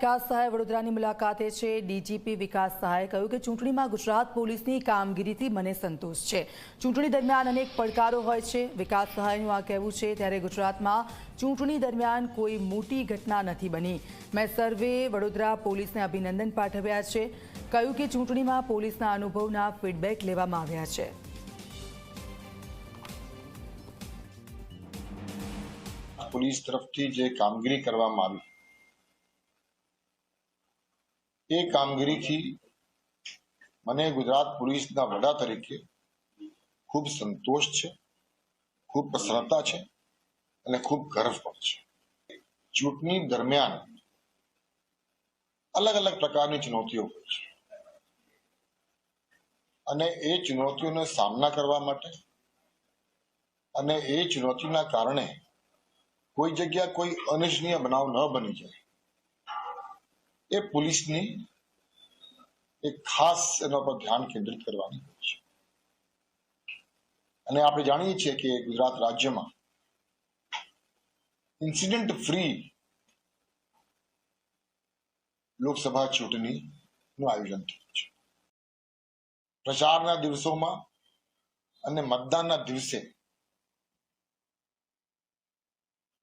વિકાસ સહાય વડોદરાની મુલાકાતે છે. ડીજીપી વિકાસ સહાયે કહ્યું કે ચૂંટણીમાં ગુજરાત પોલીસની કામગીરીથી મને સંતોષ છે. ચૂંટણી દરમિયાન અનેક પડકારો હોય છે. વિકાસ સહાયનું આ કહેવું છે ત્યારે ગુજરાતમાં ચૂંટણી દરમિયાન કોઈ મોટી ઘટના નથી બની. મેં સર્વે વડોદરા પોલીસને અભિનંદન પાઠવ્યા છે. કહ્યું કે ચૂંટણીમાં પોલીસના અનુભવના ફીડબેક લેવામાં આવ્યા છે. પોલીસ તરફથી જે કામગીરી કરવામાં આવી એ કામગીરીથી મને ગુજરાત પોલીસના વડા તરીકે ખૂબ સંતોષ છે, ખૂબ પ્રસન્નતા છે અને ખૂબ ગર્વ પણ છે. ચૂંટણી દરમિયાન અલગ અલગ પ્રકારની ચુનૌતીઓ છે. અને એ ચુનૌતીઓનો સામના કરવા માટે અને એ ચુનૌતીના કારણે કોઈ જગ્યા કોઈ અનિચ્છનીય બનાવ ન બની જાય. એ પોલીસની એક ખાસ એના પર ધ્યાન કેન્દ્રિત કરવાની હોય છે. અને આપણે જાણીએ છીએ કે ગુજરાત રાજ્યમાં ઇન્સિડન્ટ ફ્રી લોકસભા ચૂંટણીનું આયોજન થયું છે. પ્રચારના દિવસોમાં અને મતદાનના દિવસે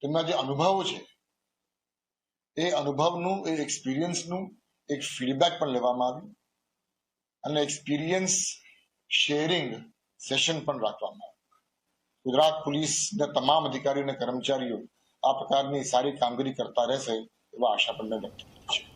તેમના જે અનુભવો છે એ અનુભવનું, એ એક્સપિરિયન્સનું એક ફીડબેક પણ લેવામાં આવ્યું અને એક્સપિરિયન્સ શેરિંગ સેશન પણ રાખવામાં આવ્યું. ગુજરાત પોલીસના તમામ અધિકારીઓ અને કર્મચારીઓ આ પ્રકારની સારી કામગીરી કરતા રહેશે એવા આશા પણ મેં વ્યક્ત કરી છે.